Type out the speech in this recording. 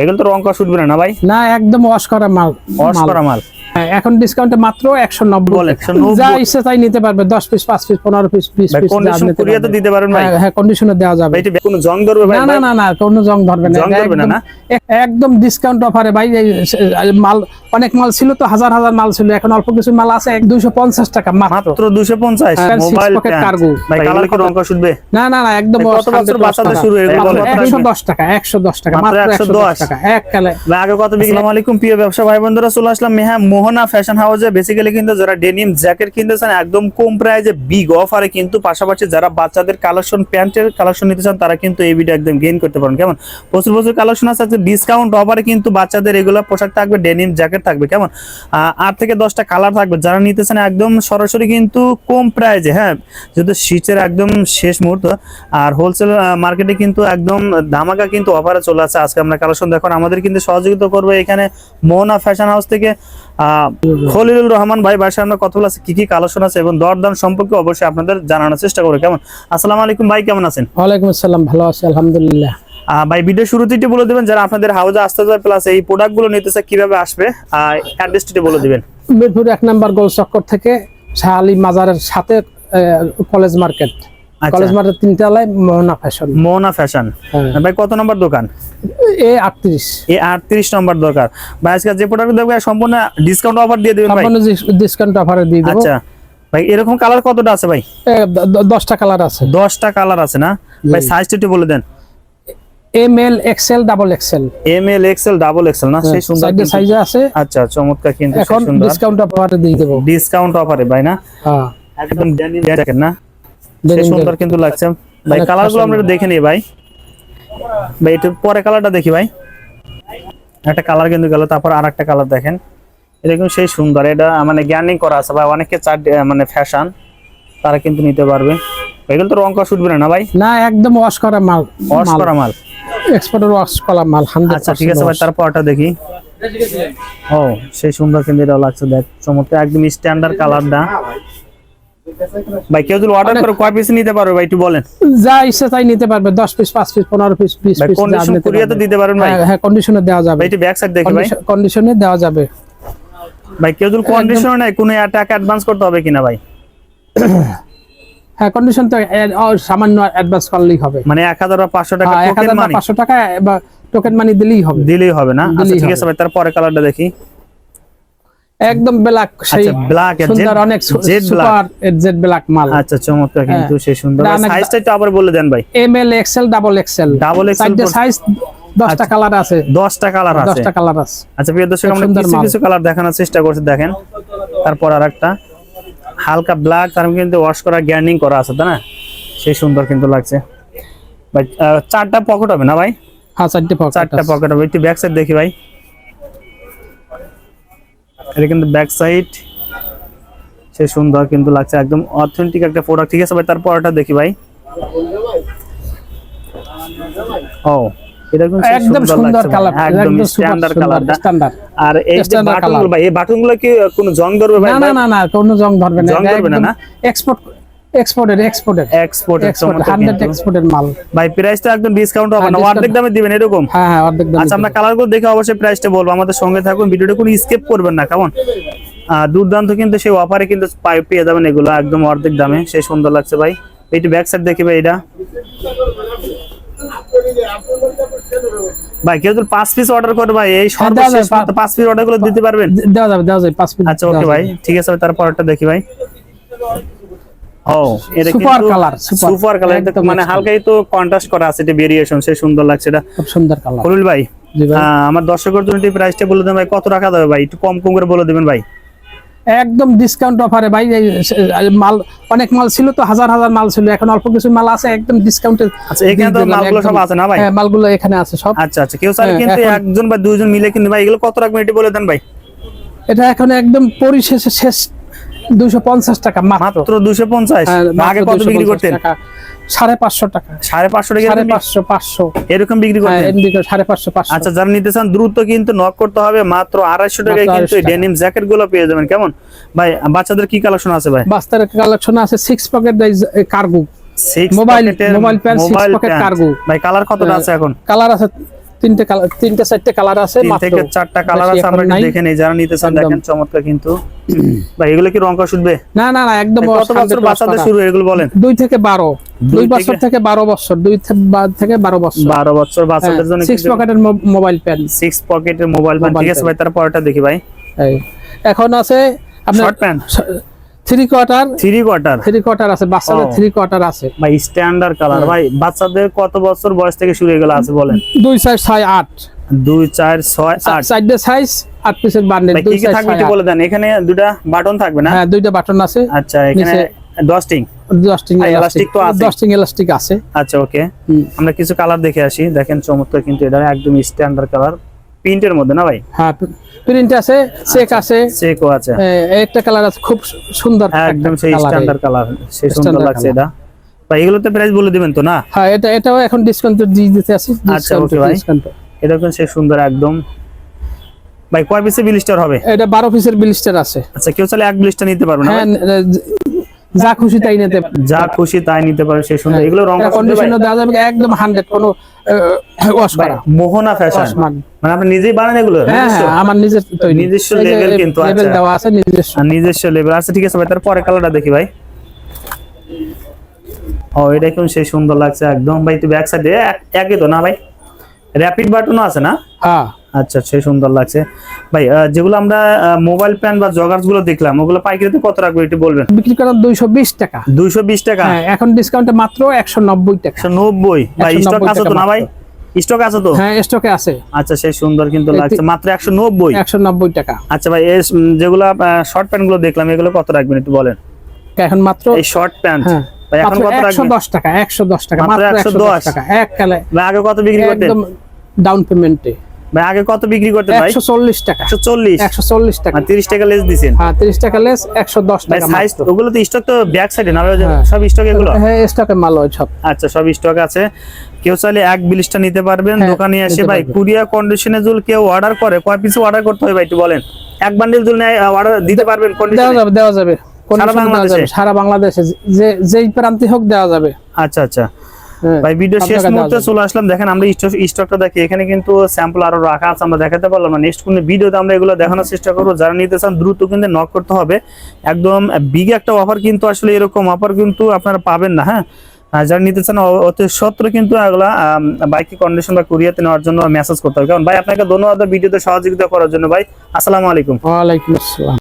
এগুলো তো রং করা উঠবে না ভাই? না একদম ওয়াশ করা মাল। ওয়াশ করা মাল। হ্যাঁ, এখন ডিসকাউন্টে মাত্র একশো বল 190 যা ইচ্ছা তাই নিতে পারবে দশ পিস 5 পিস পনেরো পিস বিশ ভাই পিস কন্ডিশন কুরিয়ার তো দিতে পারবেন ভাই। হ্যাঁ কন্ডিশনে দেওয়া যাবে। এটা কোনো জং ধরবে ভাই না না না কোনো জং ধরবে না। জং ধরবে না, একদম- না? একদম ডিসকাউন্ট অফারে ভাই মাল অনেক মাল ছিল তো হাজার হাজার মাল ছিল। এখন অল্প কিছু মাল আছে দুইশো পঞ্চাশ টাকা মাত্র। মাত্র 250 six mobile pocket pant. cargo। ভাই কালার কি রং কষ উঠবে না না না একদম ভাই, কত বছর বাচ্চাদের শুরু এগুলো বলেন? একশো দশ টাকা একশো দশ টাকা মাত্র মাত্র একশো দশ টাকা এক কালে আগে কত বিক্রি আলাইকুম প্রিয় ব্যবসা ভাই বন্ধুরা চলে আসলাম মেহা মোহনা ফ্যাশন হাউসে বেসিক্যালি কিন্তু যারা ডেনিম জ্যাকেট কিনতেছেন একদম কম প্রাইজে বিগ অফারে কিন্তু পাশাপাশি যারা বাচ্চাদের কালেকশন প্যান্টের কালেকশন নিতে চান তারা কিন্তু এই ভিডিও একদম গেইন করতে পারেন কেমন? প্রচুর প্রচুর কালেকশন আছে ডিসকাউন্ট অফারে কিন্তু বাচ্চাদের এগুলো পোশাক থাকবে ডেনিম জ্যাকেট থাকবে, কেমন? আট থেকে দশটা কালার থাকবে। যারা নিতেছেন একদম সরাসরি কিন্তু কম প্রাইজে হ্যাঁ? যেহেতু শীতের একদম শেষ মুহূর্ত, আর হোলসেল মার্কেটে কিন্তু একদম ধামাকা কিন্তু অফারে চলে আসছে। আজকে আমরা কালেকশন দেখুন আমাদের কিন্তু সহযোগিতা করবে এখানে মোহনা ফ্যাশন হাউস থেকে খলিলুর রহমান ভাই। বাসায় আমরা কতগুলো আছে, কি কি কালেকশন আছে এবং দরদাম সম্পর্কে অবশ্যই আপনাদের জানানোর চেষ্টা করব, কেমন? আসসালামু আলাইকুম ভাই, কেমন আছেন? ওয়ালাইকুম আসসালাম, ভালো আছি, আলহামদুলিল্লাহ। ভাই ভিডিও শুরুতে একটু বলে দিবেন যারা আপনাদের হাউসে আসতে চায় প্লাস এই প্রোডাক্টগুলো নিতে চায় কীভাবে আসবে? অ্যাড্রেসটি বলে দিবেন। মিরপুর এক নম্বর গোল চক্কর থেকে শাহালি মাজারের সাথে কলেজ মার্কেট। কলেজ মার্কেট তিনতলায় মোহনা ফ্যাশন মোহনা ফ্যাশন। ভাই কত নম্বর দোকান? এ আটত্রিশ। এ আটত্রিশ নম্বর দরকার ভাই আজকে যে প্রোডাক্ট দেবো সম্পূর্ণ ডিসকাউন্ট অফার দিয়ে দেবেন ভাই। সম্পূর্ণ ডিসকাউন্ট অফারে দিয়ে দেবো। আচ্ছা। ভাই এরকম কালার কতটা আছে ভাই? এ, দ- দ- দশটা কালার আছে। দশটা কালার আছে না? ভাই সাইজটা একটু বলে দেন। M L XL double XL M L XL double XL না? সেই সুন্দর কিন্তু- সাইজে আছে। আচ্ছা চমৎকার কিন্তু এখন ডিসকাউন্ট অফারে দিয়ে দেবো। ডিসকাউন্ট অফারে ভাই না? হ্যাঁ। একদম ডেনিম জ্যাকেট না? সেই সুন্দর কিন্তু লাগছে। ভাই অনেক কালারগুলো আমরা দেখে নিই ভাই। ভাই একটু পরে কালারটা দেখি ভাই। একটা কালার কিন্তু গেল তারপর আর একটা কালার দেখেন এরকম সেই সুন্দর এটা মানে জ্ঞানিং করা আছে ভাই। অনেকে চার মানে ফ্যাশন তারা কিন্তু নিতে পারবে। এগুলো তো রং উঠবে না, না ভাই? না একদম ওয়াশ করা মাল। ওয়াশ করা মাল। এক্সপোর্টের ওয়াশ করা মাল হান্ড্রেড আচ্ছা ঠিক আছে ভাই তারপরটা দেখি। ও সেই সুন্দর কিন্তু লাগছে দেখ চমৎকার একদম স্ট্যান্ডার্ড কালারটা ভাই কেউ যদি অর্ডার করে কয় পিস নিতে পারবে ভাই একটু বলেন। যা ইচ্ছে তাই নিতে পারবে দশ পিস পাঁচ পিস পনেরো পিস বিশ ভাই পিস কন্ডিশন তো দিতে ভাই। হ্যাঁ কন্ডিশনে দেওয়া যাবে। ব্যাক সাইড দেখি ভাই। কন্ডিশনে দেওয়া যাবে। ভাই কেউ যদি কন্ডিশন নাই কোনো টাকা অ্যাডভান্স করতে হবে কিনা ভাই? হ্যাঁ কন্ডিশন তো সামান্য অ্যাডভান্স করলেই হবে। মানে এক হাজার বা পাঁচশো টাকা হ্যাঁ, টোকেন মানি টাকা বা টোকেন মানি দিলেই হবে। দিলেই হবে না? আচ্ছা ঠিক আছে ভাই তারপরে কালারটা দেখি। একদম ব্ল্যাক সেই আচ্ছা ব্ল্যাক সুন্দর অনেক সুপার জেড ব্ল্যাক মাল। আচ্ছা চমৎকার কিন্তু সেই সুন্দর। সাইজটা একটু আবার বলে দেন ভাই। এম এল ডাবল সাইডে পর- সাইজ দশটা কালার আছে। দশটা কালার আছে। দশটা কালার আছে। আচ্ছা প্রিয় দর্শক আমরা কিছু কিছু কালার দেখানোর চেষ্টা করছি দেখেন। তারপর আর একটা হালকা ব্ল্যাক তার কিন্তু ওয়াশ করা গ্যান্ডিং করা আছে তাই না? সেই সুন্দর কিন্তু লাগছে। ভাই চারটা পকেট হবে না ভাই? হ্যাঁ চারটে পকেট চারটা পকেট হবে। একটু ব্যাক সাইড দেখি ভাই। এটা কিন্তু ব্যাক সাইড সে সুন্দর কিন্তু লাগছে একদম অথেন্টিক একটা প্রোডাক্ট ঠিক আছে ভাই তারপরটা দেখি ভাই। ও। এটা কিন্তু একদম সুন্দর কালার একদম একদম স্ট্যান্ডার্ড কালারটা স্ট্যান্ডার্ড আর এই যে বাটনগুলো ভাই এই বাটনগুলো কি কোনো জং ধরবে ভাই? না না না না কোনো জং ধরবে না। জং ধরবে না, না? এক্সপোর্ট এক্সপোর্টের এক্সপোর্টের এক্সপোর্ট এক্সপোর্ট হান্ড্রেড মাল। ভাই প্রাইসটা একদম ডিসকাউন্ট হবে না। অর্ধেক দামে দিবেন এরকম? হ্যাঁ হ্যাঁ অর্ধেক দাম আচ্ছা আমরা কালারগুলো দেখে অবশ্যই প্রাইসটা বলব। আমাদের সঙ্গে থাকুন ভিডিওটা কোনো স্কিপ করবেন না কেমন? দুর্দান্ত কিন্তু সেই অফারে কিন্তু পেয়ে যাবেন এগুলো একদম অর্ধেক দামে। সেই সুন্দর লাগছে ভাই। এইটু ব্যাক সাইড দেখি ভাই এটা। ভাই কেউ যদি পাঁচ পিস অর্ডার করে ভাই এই হ্যাঁ, সর্বশেষ পাঁচ পিস অর্ডারগুলো দিতে পারবেন? দেওয়া যাবে দেওয়া যাবে পাঁচ মিনিট আচ্ছা ওকে ভাই ঠিক আছে ভাই তারপরটা দেখি ভাই। ও এটা সুপার কালার মানে কন্ট্রাস্ট করা আছে এটা ভেরিয়েশন সেই সুন্দর লাগছে এটা। খুব সুন্দর কালার খলিল ভাই আমার দর্শকের জন্য একটু প্রাইসটা বলে দেন ভাই কত টাকা দেবে ভাই? একটু কম কম করে বলে দেবেন ভাই। একদম ডিসকাউন্ট অফারে ভাই মাল অনেক মাল ছিল তো হাজার হাজার মাল ছিল। এখন অল্প কিছু মাল আছে একদম ডিসকাউন্টে আচ্ছা এখানে তো মালগুলো সব আছে না ভাই? হ্যাঁ মালগুলো এখানে আছে সব। আচ্ছা আচ্ছা কেউ চাইলে হ্যাঁ, কিন্তু একজন বা দুইজন মিলে কিন্তু ভাই এগুলো কত রাখবেন একটু বলে দেন ভাই? এটা এখন একদম পরিশেষে শেষ দুইশো পঞ্চাশ টাকা মাত্র। মাত্র দুশো পঞ্চাশ? হ্যাঁ, আগে কত বিক্রি 250 করতেন। সাড়ে পাঁচশো টাকা। সাড়ে পাঁচশো টাকা সাড়ে পাঁচশো পাঁচশো। এরকম বিক্রি হ্যাঁ সাড়ে পাঁচশো পাঁচশো। আচ্ছা যারা নিতে চান দ্রুত কিন্তু নক করতে হবে। মাত্র আড়াইশো টাকায় কিন্তু ডেনিম জ্যাকেটগুলো পেয়ে যাবেন। কেমন? ভাই বাচ্চাদের কি কালেকশন আছে ভাই? বাচ্চাদের কালেকশন আছে six pocket cargo mobile mobile pant six pocket. Cargo ভাই কালার কতটা আছে এখন? কালার আছে তিনটে কালার তিনটে চারটে কালার আছে মাত্র। থেকে চারটা কালার আছে আমরা একটু। দেখে নেই যারা নিতে চান। দেখেন চমৎকার কিন্তু। ভাই এগুলো কি রং কষ উঠবে না না না একদম কত বছর 100 বাচ্চাদের। শুরু এগুলো বলেন। দুই থেকে বারো। দুই দুই বছর থেকে- থেকে বারো বছর দুই থে- থেকে বারো বছর। বারো বছর বাচ্চাদের জন্য সিক্স পকেটের মোবাইল প্যান সিক্স পকেটের মোবাইল প্যান ঠিক আছে ভাই তার পরেরটা দেখি ভাই। এখন আছে আপনার short pant three quarter three quarter three quarter আছে বাচ্চাদের থ্রি কোয়ার্টার আছে। ভাই স্ট্যান্ডার্ড কালার ভাই বাচ্চাদের কত বছর বয়স থেকে শুরু আছে বলেন? দুই চার ছয় আট। দুই চার ছয় আট। সাইডে সাইজ আট পিসের বান্ডেল দুই থাকবে। বলে দেন। এখানে দুটা বাটন থাকবে না? হ্যাঁ দুইটা বাটন আছে। আচ্ছা এখানে দশটিং আর তো আছে। দশটিং আছে। আচ্ছা ওকে আমরা কিছু কালার দেখে আসি। দেখেন চমৎকার কিন্তু এটা একদম স্ট্যান্ডার্ড কালার প্রিন্টের মধ্যে না ভাই? হ্যাঁ প্রিন্ট আছে চেক আছে। চেকও আছে। একটা কালার আছে খুব সুন্দর একদম সেই স্ট্যান্ডার্ড কালার সেই সুন্দর লাগছে এটা। ভাই এগুলোতে প্রাইস বলে দিবেন তো না? হ্যাঁ এটা এটাও এখন ডিসকাউন্ট দিয়ে দিতে আছি আচ্ছা, okay ভাই। এটা কিন্তু সেই সুন্দর একদম। ভাই কয় পিসের বিলিস্টার হবে? এটা বারো পিসের বিলিস্টার আছে। আচ্ছা কেউ চাইলে এক বিলিস্টার নিতে পারবে না হ্যাঁ যা খুশি তাই নিতে যা খুশি তাই নিতে পারে সেই সুন্দর। এগুলো রং ভাই? কন্ডিশনও দেওয়া যাবে একদম হান্ড্রেড কোনো ওয়াশ করা। মোহনা ফ্যাশন মানে আপনি নিজেই বানান এগুলো? হ্যাঁ? হ্যাঁ আমার নিজের তৈরি। নিজস্ব label কিন্তু, label আচ্ছা। দেওয়া আছে নিজস্ব। নিজস্ব লেভেল আচ্ছা ঠিক আছে ভাই তার পরে কালারটা দেখি ভাই। ও এটা কিন্তু সেই সুন্দর লাগছে একদম। ভাই তুই ব্যাক সাইডে একই তো না ভাই? র্যাপিড বাটনও আছে না? হ্যাঁ। আচ্ছা সেই সুন্দর লাগছে। ভাই যেগুলো আমরা মোবাইল প্যান বা জগার্সগুলো দেখলাম ওগুলো পাইকারিতে কত রাখব একটু বলবেন? বিক্রি করার দুইশো বিশ টাকা। দুইশো বিশ টাকা? হ্যাঁ এখন ডিসকাউন্টে মাত্র একশো নব্বই টাকা। একশো নব্বই? ভাই স্টক আছে তো না ভাই? স্টক আছে তো? হ্যাঁ স্টকে আছে। আচ্ছা সেই সুন্দর কিন্তু লাগছে। মাত্র একশো নব্বই? একশো নব্বই টাকা। আচ্ছা ভাই এই যেগুলো শর্ট প্যান্টগুলো দেখলাম এগুলো কত রাখবেন একটু বলেন? এখন মাত্র এই শর্ট প্যান্ট এখন কত রাখবেন? দশ টাকা একশো দশ টাকা মাত্র মাত্র 110 টাকা এক কালে ভাই আগে কত বিক্রি করতেন? একদম ডাউন পেমেন্টে ভাই আগে কত বিক্রি করতেন ভাই? একশো চল্লিশ টাকা। একশো চল্লিশ? একশো চল্লিশ টাকা। আর তিরিশ টাকা লেস দিছেন। হ্যাঁ তিরিশ টাকা লেস একশো দশ ভাই টাকা সাইজ ওগুলো তো স্টক তো ব্যাক সাইডে না ভাই, ওই যে হ্যাঁ। সব স্টক এগুলো? হ্যাঁ স্টকে মাল ওই সব। আচ্ছা সব স্টক আছে। কেউ চাইলে এক বিলিশটা নিতে পারবেন হ্যাঁ, দোকানে এসে ভাই কুরিয়ার কন্ডিশনে জুল কেউ অর্ডার করে কয় পিস অর্ডার করতে হবে ভাই একটু বলেন। এক বান্ডিল জুল অর্ডার দিতে পারবেন দেওয়া কন্ডিশনে দেওয়া যাবে দেওয়া যাবে, সারা বাংলাদেশে? যে যেই প্রান্তে হোক দেওয়া যাবে। আচ্ছা আচ্ছা। হ্যাঁ, ভাই ভিডিও শেষ মুহূর্তে চলে আসলাম। দেখেন আমরা স্টকটা দেখি। এখানে কিন্তু স্যাম্পল আরও রাখা আছে আমরা দেখাতে পারলাম না। নেক্সট কোন ভিডিওতে আমরা এগুলো দেখানোর চেষ্টা করব। যারা নিতে চান দ্রুত কিন্তু নক করতে হবে। একদম বিগ একটা অফার কিন্তু আসলে এরকম অফার কিন্তু আপনারা পাবেন না হ্যাঁ? যারা নিতে চান অতি সত্ত্বর কিন্তু এগুলা বাইকের কন্ডিশন বা কুরিয়াতে নেওয়ার জন্য মেসেজ করতে হবে। কারণ ভাই আপনাকে ধন্যবাদ ভিডিওতে সহযোগিতা করার জন্য। ভাই আসসালামু আলাইকুম। ওয়ালাইকুম আসসালাম।